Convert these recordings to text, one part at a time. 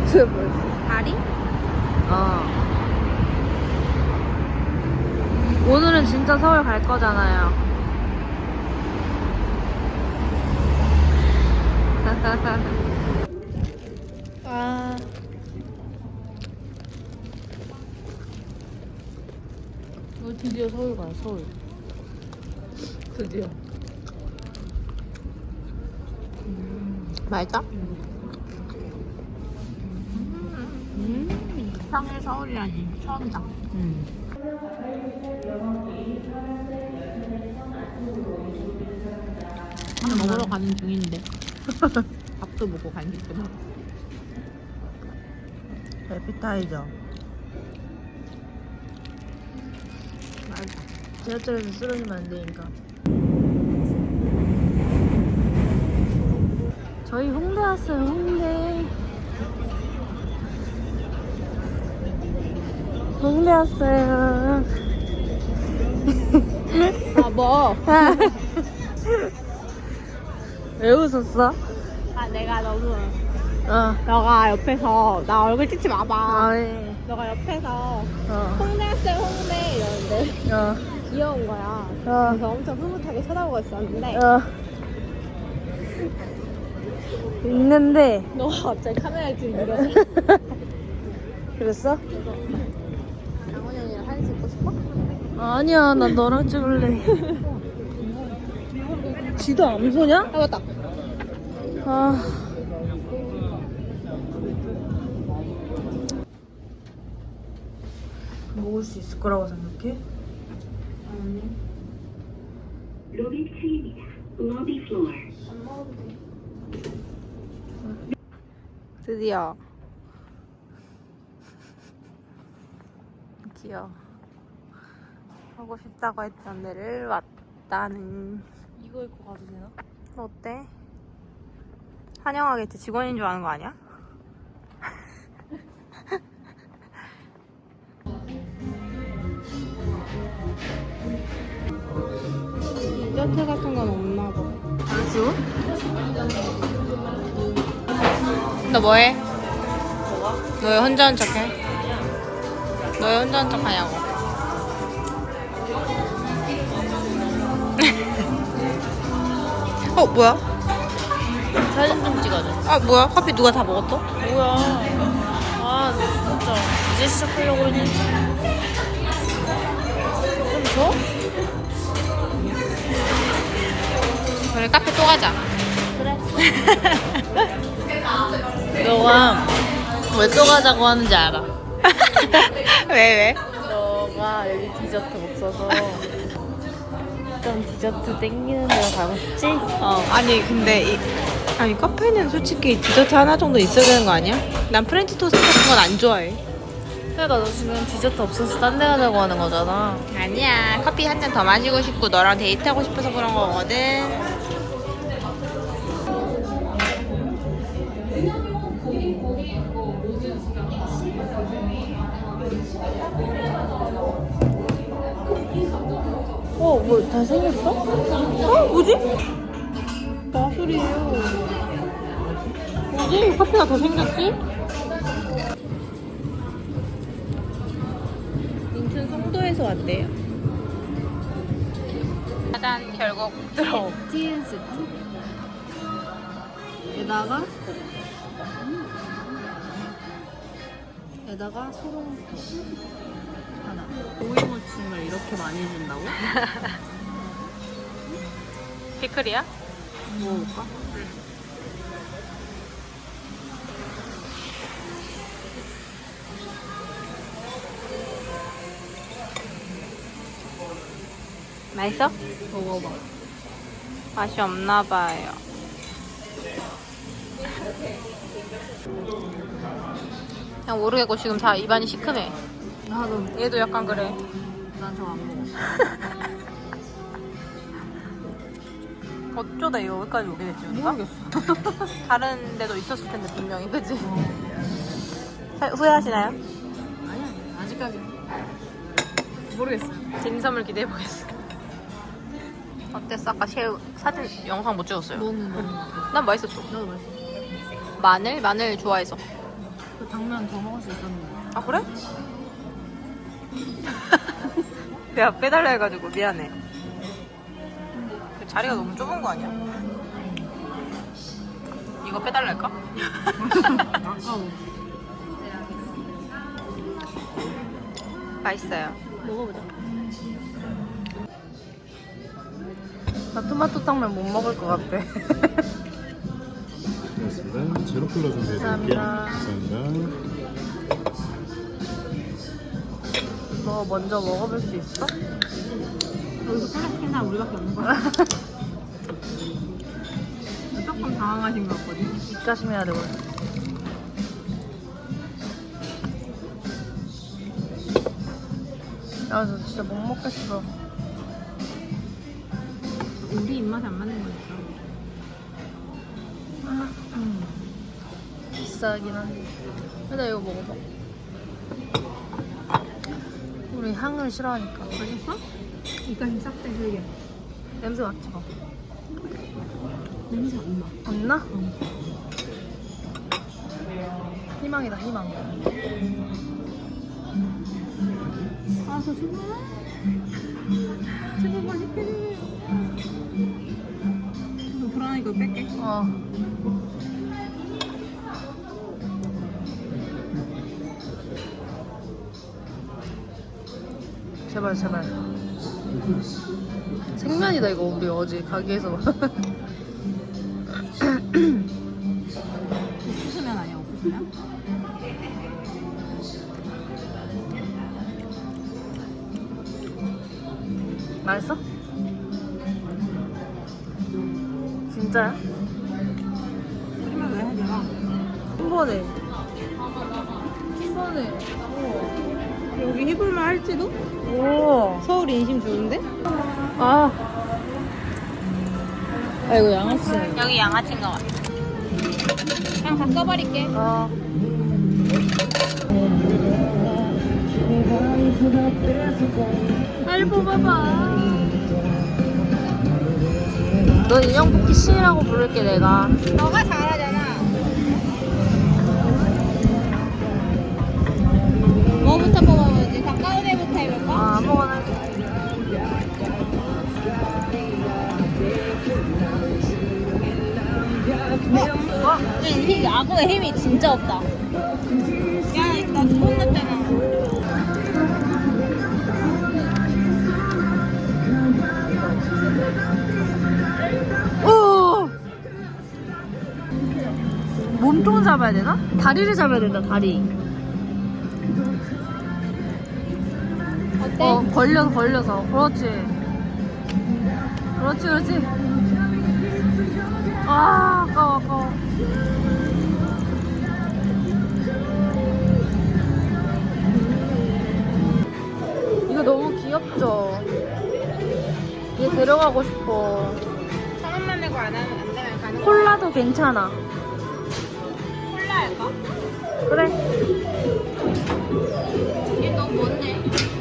유튜브. 다리? 어. 오늘은 진짜 서울 갈 거잖아요. 아. 어, 드디어 서울 가요, 서울. 드디어. 맛있다? 음. 평일 서울이라니 처음이다. 음. 밥 먹으러 가는 중인데. 밥도 먹고 간식도 먹고. 에피타이저. 지하철에서 쓰러지면 안 되니까. 저희 홍대 왔어요, 홍대. 홍대 왔어요. 아 뭐? 왜 웃었어? 아 내가 너무 어. 너가 옆에서 나 얼굴 찍지 마봐. 아, 네. 너가 옆에서 어. 홍대 학생 홍대 이러는데 어. 귀여운 거야. 어. 그래서 엄청 흐뭇하게 쳐다보고 있었는데 어. 있는데. 너가 갑자기 카메라에 들이밀어. 그랬어? 장훈이 아니야, 나 너랑 찍을래. 지도 암소냐? 아 맞다. 아. 먹을 수 있을 거라고 생각해? 로비 층입니다. 로비 플로어. 드디어. 귀여워. 하고 싶다고 했던 데를 왔다는. 이거 입고 가도 되나? 어때? 환영하겠지. 직원인 줄 아는 거 아니야? 디저트 같은 건 없나 봐. 알았어? 너 뭐해? 너왜 혼자 한 척해? 너왜 혼자 한 척하냐고? 어 뭐야? 사진 좀 찍어줘. 아 뭐야? 커피 누가 다 먹었어? 뭐야. 아, 진짜. 이제 시작하려고 했는데. 좀 줘? 그래 카페 또 가자. 너가 왜 또 가자고 하는지 알아. 왜 왜? 너가 여기 디저트 없어서 좀 디저트 땡기는 데로 가고 싶지? 어 아니 근데 이 아니 카페는 솔직히 디저트 하나 정도 있어야 되는 거 아니야? 난 프렌치 토스트 같은 건 안 좋아해. 그러니까 너 지금 디저트 없어서 딴 데 가자고 하는 거잖아. 아니야 커피 한 잔 더 마시고 싶고 너랑 데이트하고 싶어서 그런 거거든. 뭐 잘생겼어? 어 뭐지? 마술이에요. 뭐지? 커피가 더 생겼지? 인천 송도에서 왔대요. 짜잔 결국 들어. TN 세트. 에다가 에다가 소금 하나. 오이무침을 이렇게 많이 준다고? 피클이야? 먹어볼까? 맛있어? 먹어봐. 맛이 없나 봐요. 그냥 모르겠고 지금 다 입안이 시큼해. 나도 얘도 약간 그래. 난저안 먹어. 어쩌다 이거 여기까지 오게 됐지 우리가? 모르겠어. 다른 데도 있었을 텐데 분명히 그치? 사- 후회하시나요? 아니 아니 아직까지 모르겠어요. 재밌는 선물 기대해 보겠습니다. 어땠어? 아까 새우 사진 영상 못 찍었어요. 너는 너는 어땠어? 난 맛있었어. 나도 맛있어. 마늘? 마늘 좋아해서. 그 당면 더 먹을 수 있었는데. 아 그래? 내가 빼달라 해가지고 미안해. 그 자리가 너무 좁은 거 아니야? 이거 빼달라 할까? 아까워. 맛있어요. 먹어보자. 나 토마토 당면 못 먹을 것 같아. 고맙습니다. 제로 콜라 준비해드릴게요. 감사합니다. 너 먼저 먹어볼 수 있어? 여기서 빨리 시킨 사람 우리밖에 없는 거야. 조금 당황하신 것 같거든. 입가심해야 되거든. 야, 저 진짜 못 먹겠어. 우리 입맛에 안 맞는 거니까. 아, 음. 비싸긴 한데. 일단 이거 먹어봐. 우리 향을 싫어하니까. 맛있어? 이까지 싹 빼줄게. 냄새 맡지 마. 냄새 안 나. 안 나? 희망이다, 희망. 아, 저 제발. 제발 맛있게. 너 불안하니까 뺄게. 어. 제발 제발 생면이다 이거 우리 어제 가게에서 옥수수면 아니야, 옥수수면? 맛있어? 진짜야? 여기 해볼만 할지도? 오 서울 인심 좋은데? 아. 아, 이거 양아치. 여기 양아치인 것 같아. 그냥 다 써버릴게. 아. 빨리 뽑아봐. 넌 인형 뽑기 신이라고 부를게, 내가. 너가 잘하잖아. 뭐부터 애부터 해볼까? 아, 아무거나 해도. 어? 힘, 악어의 힘이 진짜 없다. 야, 나 혼났잖아. 오! 몸통 잡아야 되나? 다리를 잡아야 된다, 다리. 때? 어, 걸려서, 걸려서. 그렇지. 그렇지, 그렇지. 아, 아까워, 아까워. 이거 너무 귀엽죠? 얘 데려가고 싶어. 천 원만 내고 안 하면 안 되면 가는 거 콜라도 괜찮아. 콜라 할까? 그래. 얘 너무 뭔데?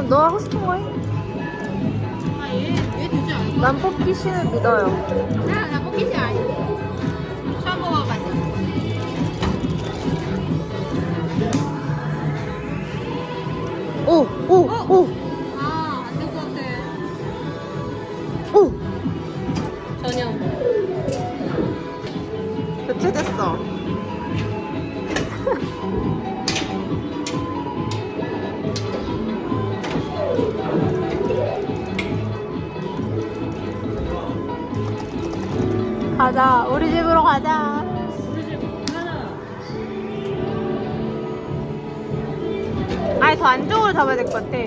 얘? 그럼 너 하고 싶은 거 해. 아, 얘, 얘 되지 않을까? 난 뽑기 신을 믿어요. 나, 나 뽑기지 아니야. 처음 뽑아봤어. 오, 오, 오, 가자, 우리 집으로 가자. 아니, 더 안쪽으로 잡아야 될 것 같아.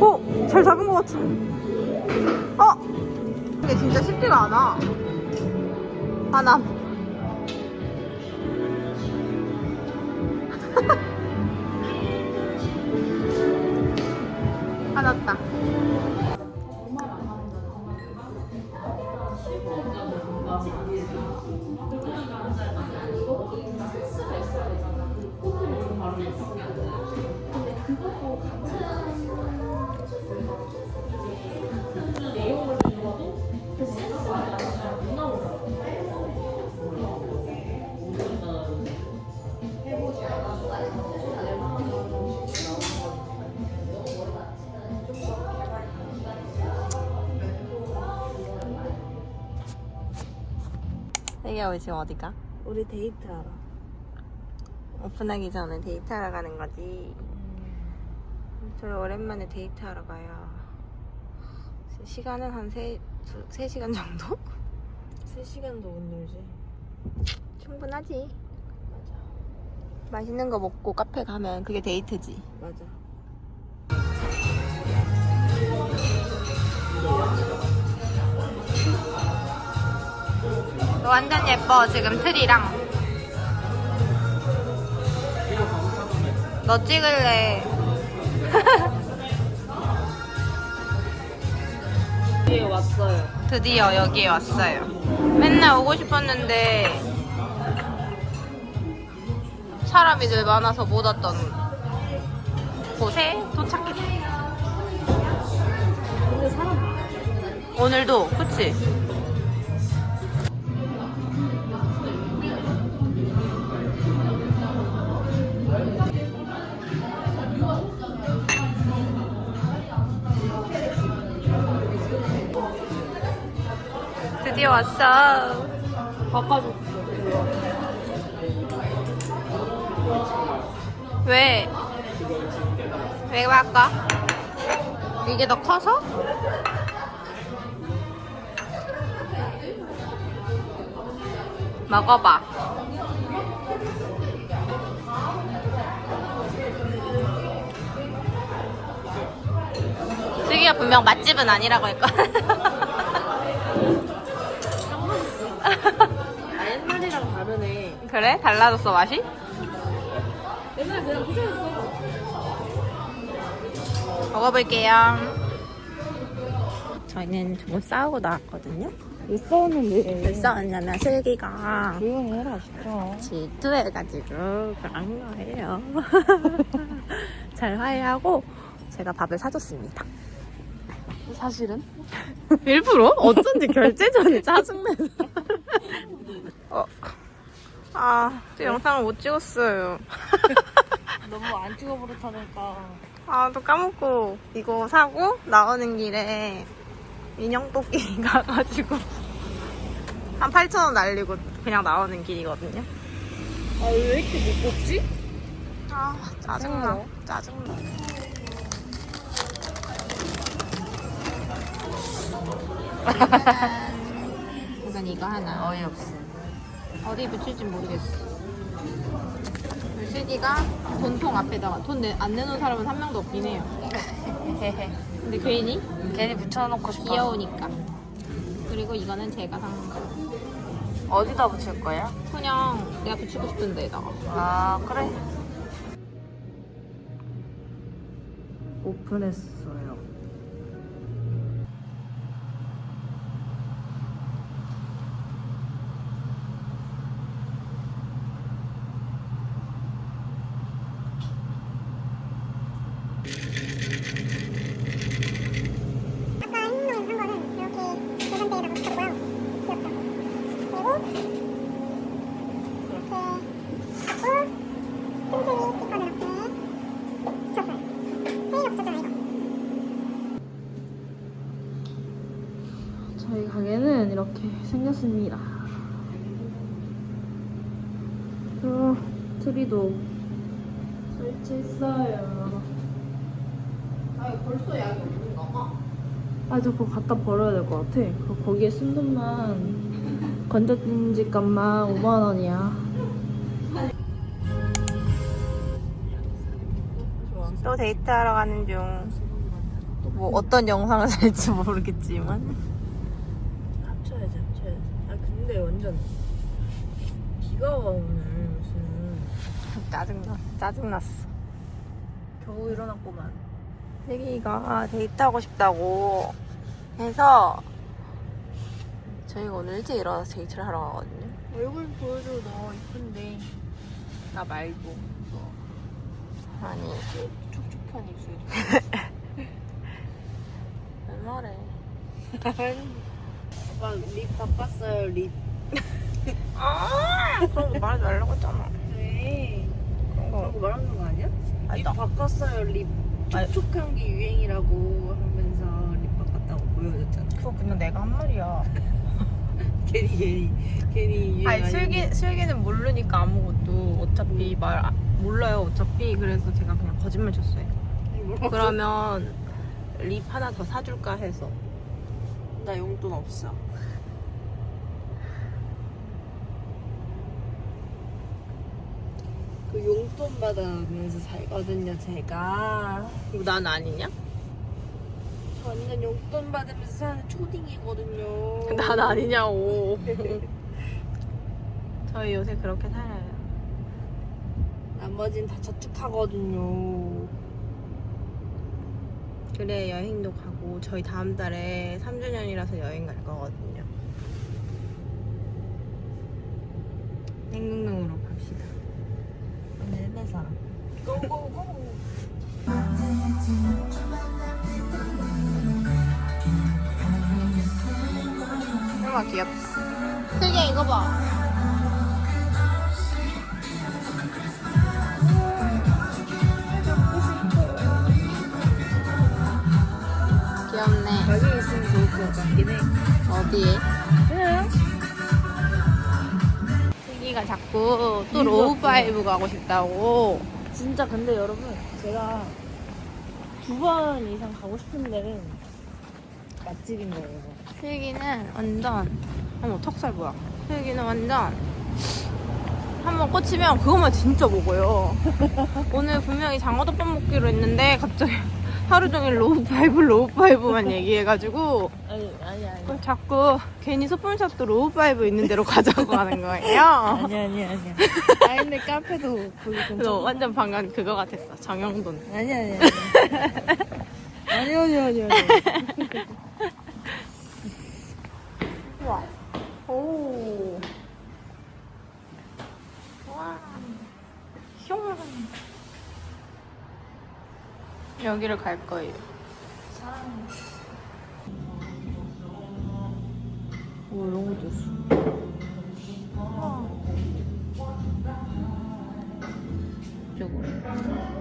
어? 잘 잡은 것 같아. 진짜 쉽지가 않아. 아, 하나 화났다. 아, 근데 그것도 같은 세기야 우리 지금 어디가? 우리 데이트하러. 오픈하기 전에 데이트하러 가는 거지. 저희 오랜만에 데이트하러 가요. 시간은 한 세, 두, 3시간 정도? 3시간도 못 놀지. 충분하지. 맞아. 맛있는 거 먹고 카페 가면 그게 데이트지. 맞아. 완전 예뻐 지금 트리랑. 너 찍을래. 여기에 왔어요. 드디어 여기에 왔어요. 맨날 오고 싶었는데 사람이 늘 많아서 못 왔던 곳에 도착했다. 근데 사람 오늘도 그치? 왔어. 바꿔줬어. 왜? 왜 바꿔? 이게 더 커서? 먹어봐. 슬기가 분명 맛집은 아니라고 했거든. 그래? 달라졌어 맛이? 옛날 그냥 부자였어. 먹어볼게요. 저희는 조금 싸우고 나왔거든요. 왜 싸웠는데? 왜 싸웠냐면 슬기가 조용히 해라, 진짜. 질투해가지고 그런 거예요. 잘 화해하고 제가 밥을 사줬습니다. 사실은? 일부러? 어쩐지 결제 전에 짜증내서. 어. 아, 저 영상을 못 찍었어요. 너무 안 찍어버릇하니까. 아, 또 까먹고 이거 사고 나오는 길에 인형 뽑기 가가지고 한 8,000원 날리고 그냥 나오는 길이거든요. 아, 왜 이렇게 못 뽑지? 아, 짜증나. 짜증나. 우선 이거 하나. 어이없어. 어디 붙일지 모르겠어. 슬기가 돈통 앞에다가 돈 안 내놓은 사람은 한 명도 없긴 해요. 근데 괜히 괜히 붙여놓고 싶어. 귀여우니까. 그리고 이거는 제가 산 거. 어디다 붙일 거야? 그냥 내가 붙이고 싶은 데에다가. 아, 그래. 오픈했어요. 아까 흰노인 한 거는 이렇게 계산대에다가 붙였고요. 귀엽죠? 그리고 이렇게 하고 틈틈이 스티커를 이렇게 붙였어요. 세일에 붙였잖아 이거. 저희 가게는 이렇게 생겼습니다. 어, 트리도 설치했어요. 아, 벌써 약이 없는가 봐. 아, 저 그거 갖다 버려야 될 것 같아. 그 거기에 쓴 돈만 건전지 값만 5만 원이야. 또 데이트하러 가는 중. 뭐 어떤 영상을 살지 모르겠지만. 합쳐야지, 합쳐야지. 아, 근데 완전 비가 와, 오늘 무슨. 짜증나. 짜증났어. 겨우 일어났구만. 슬기가 데이트하고 싶다고 해서 저희가 오늘 일찍 일어나서 데이트를 하러 가거든요. 얼굴 보여줘, 너 이쁜데. 나 말고. 아니 촉촉해 촉촉한 입술. 왜 말해? 오빠 립 바꿨어요 립. 아, 그런 거 말하지 말라고 했잖아. 왜? 그런 거. 그거 말하는 거 아니야? 립 아니다. 바꿨어요 립. 촉촉한 게 유행이라고 하면서 립 바꿨다고 보여줬잖아. 그거 그냥 내가 한 말이야. 괜히 괜히 괜히 유행 아니. 슬기 슬기는 모르니까 아무것도 어차피 말 아- 몰라요 어차피 그래서 제가 그냥 거짓말 쳤어요. 그러면 립 하나 더 사줄까 해서. 나 용돈 없어. 그 용돈 받아가면서 살거든요, 제가. 그리고 난 아니냐? 저 완전 용돈 받으면서 사는 초딩이거든요. 난 아니냐고. 저희 요새 그렇게 살아요. 나머지는 다 저축하거든요. 그래 여행도 가고 저희 다음 달에 3주년이라서 여행 갈 거거든요. 행동으로 갑시다. 근데 옛날 사람. 고고고. 얼마 귀엽다. 슬기야 이거 봐. 것 같긴 해. 어디에? 슬기가 자꾸 또 이거 로우 파이브 가고 싶다고. 진짜 근데 여러분 제가 두 번 이상 가고 싶은 데는 맛집인 거예요. 슬기는 완전 어머 턱살 뭐야? 슬기는 완전 한번 꽂히면 그것만 진짜 먹어요. 오늘 분명히 장어덮밥 먹기로 했는데 갑자기 하루 종일 로우 파이브 로우 파이브만 얘기해가지고 아니 아니 아니. 자꾸 괜히 소품샵도 로우 파이브 있는 데로 가자고 하는 거예요. 아니 아니 아니. 아 근데 카페도 거기 그래서 근처. 완전 방금 그거 같았어. 정영돈. 아니 아니 아니. 아니 아니 아니 아니. 와. 오. 흉. 여기를 갈 거예요. 오 이런 것도 있어. 이쪽으로.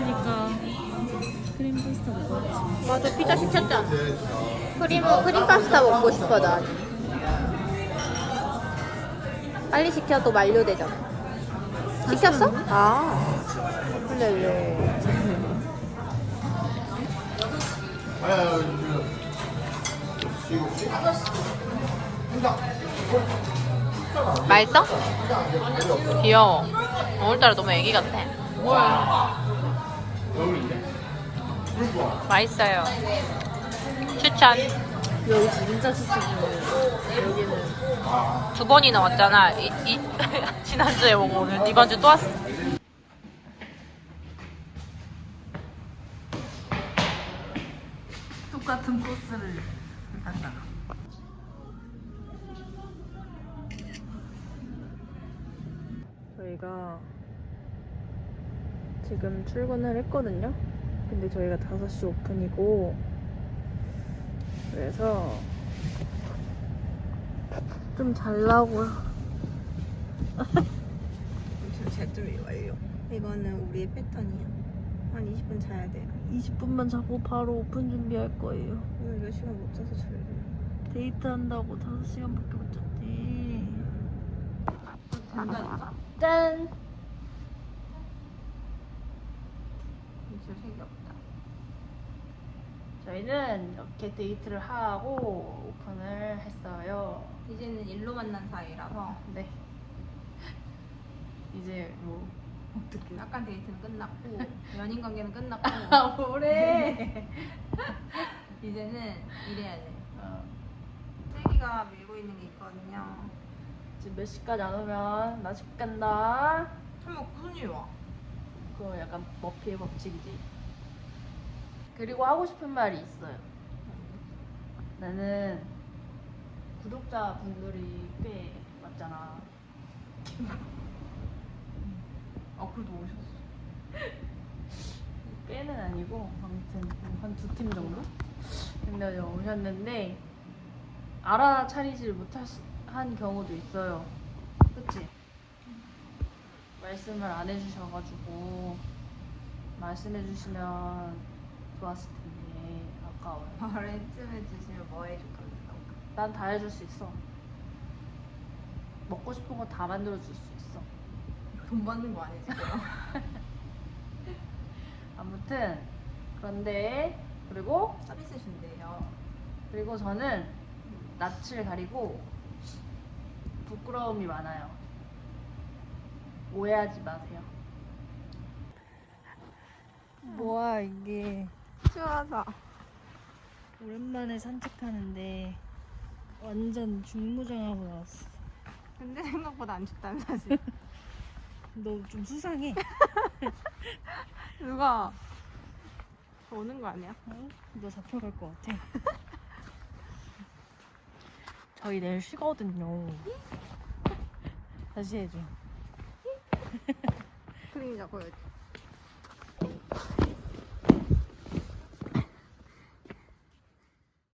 시켰으니까 크림 파스타 먹어야지. 맞아, 피자 시켰잖아. 크림, 크림 파스타 먹고 싶어, 나. 빨리 시켜도 만료되잖아. 시켰어? 아. 왜. 아야, 지금 지금 맛있어? 귀여워. 오늘따라 너무 애기 같아. 맛있어요. 추천. 여기 진짜 추천이에요. 여기는 두 번이나 왔잖아. 이, 이, 지난주에 오고 오늘 이번 주 또 왔어. 똑같은 코스를 간다. 저희가 지금 출근을 했거든요. 근데 저희가 5시 오픈이고 그래서 좀 잘라고요. 지금 제쯤이 완료. 이거는 우리의 패턴이야. 한 20분 자야 돼요. 20분만 자고 바로 오픈 준비할 거예요. 오늘 몇 시간 못 자서 졸려. 데이트 한다고 5시간밖에 못 잤지. 된다니까? 짠! 진짜 색이 없다. 저희는 이렇게 데이트를 하고 오픈을 했어요. 이제는 일로 만난 사이라서 네. 이제 뭐 어떻게? 약간 데이트는 끝났고 연인 관계는 끝났고 아 뭐래? 이제는 이래야 돼. 어, 세기가 밀고 있는 게 있거든요. 지금 몇 시까지 안 오면 나 집 간다. 설마 무슨 일 와? 그거 약간 머피의 법칙이지. 그리고 하고 싶은 말이 있어요. 나는 구독자 분들이 꽤 많잖아. 아 그래도 오셨어. 꽤는 아니고 아무튼 한 두 팀 정도? 근데 오셨는데 알아차리질 못한 경우도 있어요. 그치? 말씀을 안 해주셔가지고 말씀해주시면 좋았을 텐데 아까워요. 말씀해 주시면 뭐 해줄 건데? 난다 해줄 수 있어. 먹고 싶은 거 다 만들어 줄 수 있어. 돈 받는 거 아니지? 그럼? 아무튼 그런데 그리고 서비스 준대요. 그리고 저는 낯을 가리고 부끄러움이 많아요. 오해하지 마세요. 뭐야 이게 추워서. 오랜만에 산책하는데 완전 중무장하고 나왔어. 근데 생각보다 안 춥다는 사실. 너 좀 수상해. 누가 오는 거 아니야? 어? 너 잡혀갈 것 같아. 저희 내일 쉬거든요. 다시 해줘. 그림자 보여줘.